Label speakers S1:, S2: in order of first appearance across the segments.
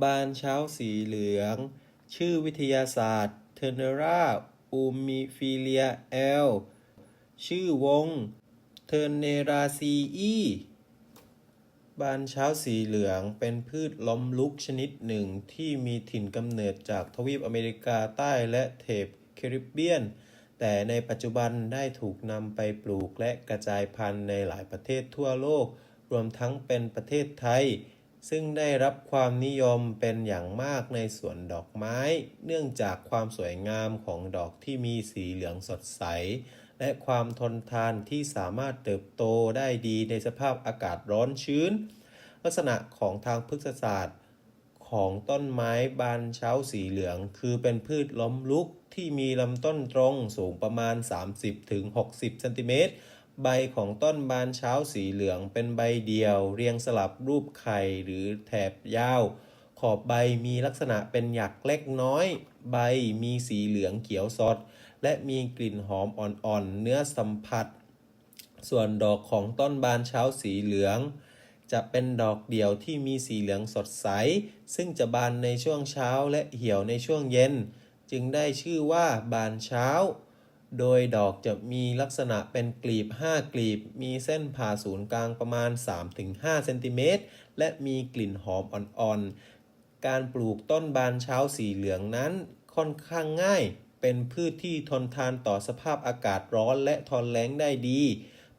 S1: บานเช้าสีเหลือง ชื่อวิทยาศาสตร์เทเนราอูมิฟิเลียเอล ชื่อวงเทเนราซีอีบานเช้าสีเหลืองเป็นพืชล้มลุกชนิดหนึ่งที่มีถิ่นกำเนิดจากทวีปอเมริกาใต้และเทปแคริบเบียน แต่ในปัจจุบันได้ถูกนำไปปลูกและกระจายพันธุ์ในหลายประเทศทั่วโลก รวมทั้งเป็นประเทศไทย ซึ่งได้รับความนิยมเป็นอย่างมากในสวนดอกไม้ เนื่องจากความสวยงามของดอกที่มีสีเหลืองสดใส และความทนทานที่สามารถเติบโตได้ดีในสภาพอากาศร้อนชื้น ลักษณะของทางพฤกษศาสตร์ ของต้นไม้บานเช้าสีเหลือง คือเป็นพืชล้มลุกที่มีลำต้นตรงสูงประมาณ 30-60เซนติเมตร ใบของต้นบานเช้าสีเหลืองเป็นใบเดียว เรียงสลับรูปไข่หรือแถบยาว ขอบใบมีลักษณะเป็นหยักเล็กน้อย ใบมีสีเหลืองเขียวสด และมีกลิ่นหอมอ่อนๆ เนื้อสัมผัส ส่วนดอกของต้นบานเช้าสีเหลือง จะเป็นดอกเดี่ยวที่มีสีเหลืองสดใส ซึ่งจะบานในช่วงเช้าและเหี่ยวในช่วงเย็น จึงได้ชื่อว่าบานเช้า โดยดอกจะมีลักษณะเป็นกลีบ 5 กลีบ มีเส้นผ่าศูนย์กลางประมาณ 3-5เซนติเมตรและมีกลิ่นหอมอ่อนๆ การปลูกต้นบานเช้าสีเหลืองนั้นค่อนข้างง่าย เป็นพืชที่ทนทานต่อสภาพอากาศร้อนและทนแล้งได้ดี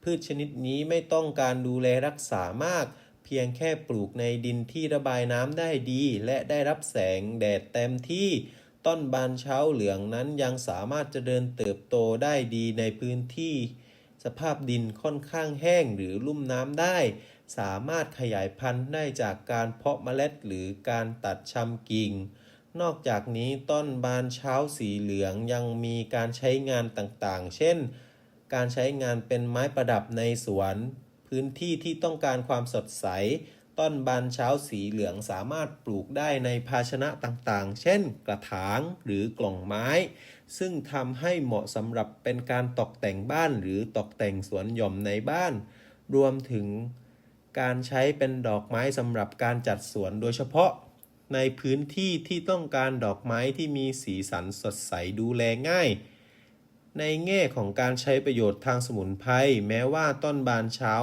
S1: พืชชนิดนี้ไม่ต้องการดูแลรักษามาก เพียงแค่ปลูกในดินที่ระบายน้ำได้ดี และได้รับแสงแดดเต็มที่ ต้นบานเช้าเหลืองนั้นยังสามารถเจริญเติบโตได้ดีในพื้นที่ สภาพดินค่อนข้างแห้งหรือลุ่มน้ำได้ สามารถขยายพันธุ์ได้จากการเพาะเมล็ดหรือการตัดชำกิ่ง นอกจากนี้ต้นบานเช้าสีเหลืองยังมีการใช้งานต่างๆ เช่น การใช้งานเป็นไม้ประดับในสวน พื้นที่ที่ต้องการความสดใส ต้นบานเช้าสีเหลืองสามารถปลูกได้ในภาชนะต่างๆ เช่น กระถางหรือกล่องไม้ ซึ่งทำให้เหมาะสำหรับเป็นการตกแต่งบ้านหรือตกแต่งสวนหย่อมในบ้าน รวมถึงการใช้เป็นดอกไม้สำหรับการจัดสวนโดยเฉพาะ ในพื้นที่ที่ต้องการดอกไม้ที่มีสีสันสดใสดูแลง่าย ในแง่ของการใช้ประโยชน์ทางสมุนไพรแม้ว่าต้นบานเช้า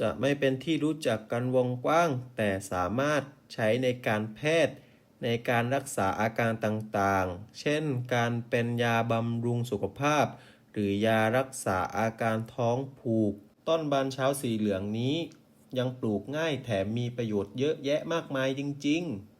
S1: จะไม่เป็นที่รู้จักกันวงกว้าง แต่สามารถใช้ในการแพทย์ ในการรักษาอาการต่างๆ เช่น การเป็นยาบำรุงสุขภาพ หรือยารักษาอาการท้องผูก ต้นบานเช้าสีเหลืองนี้ ยังปลูกง่ายแถมมีประโยชน์เยอะแยะมากมายจริง ๆ